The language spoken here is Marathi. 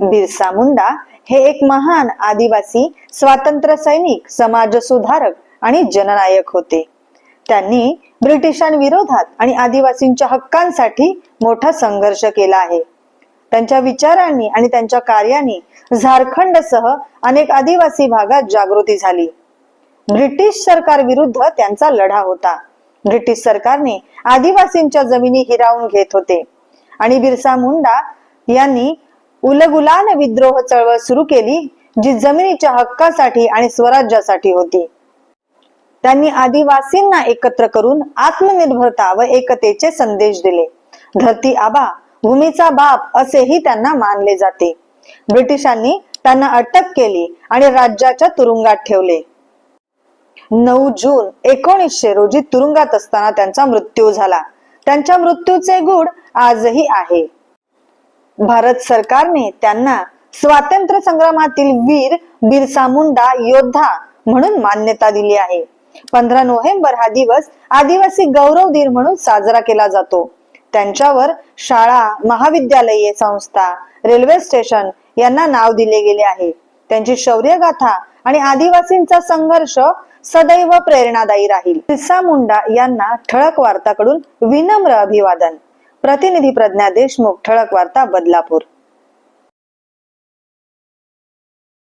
हो. बिरसा मुंडा हे एक महान आदिवासी स्वातंत्र्य सैनिक समाज सुधारक आणि जननायक होते. त्यांनी ब्रिटिशांविरोधात आणि आदिवासींच्या हक्कांसाठी मोठा संघर्ष केला आहे. त्यांच्या विचारांनी आणि त्यांच्या कार्याने झारखंडसह अनेक आदिवासी भागात जागृती झाली. ब्रिटिश सरकार विरुद्ध त्यांचा लढा होता. ब्रिटिश सरकारने आदिवासींच्या जमिनी हिरावून घेत होते. आणि बिरसा मुंडा यांनी उलगुलान विद्रोह चळवळ सुरू केली जी जमिनीच्या हक्कासाठी आणि स्वराज्यासाठी होती. त्यांनी आदिवासींना एकत्र करून आत्मनिर्भरता व एकतेचे संदेश दिले. धरती आबा भूमीचा बाप असेही त्यांना मानले जाते. ब्रिटिशांनी त्यांना अटक केली आणि राज्याच्या तुरुंगात ठेवले. नऊ जून एकोणीसशे रोजी तुरुंगात असताना त्यांचा मृत्यू झाला. त्यांच्या मृत्यूचे गुढ आजही आहे. भारत सरकारने त्यांना स्वातंत्र्य संग्रामातील वीर बिरसा मुंडा योद्धा म्हणून मान्यता दिली आहे. पंधरा नोव्हेंबर हा दिवस आदिवासी गौरव दिन म्हणून साजरा केला जातो. त्यांच्यावर शाळा महाविद्यालये संस्था रेल्वे स्टेशन यांना नाव दिले गेले आहे. त्यांची शौर्यगाथा आणि आदिवासींचा संघर्ष सदैव प्रेरणादायी राहील. बिरसा मुंडा यांना ठळक वार्ताकडून विनम्र अभिवादन. प्रतिनिधी प्रज्ञा देशमुख ठळक वार्ता बदलापूर.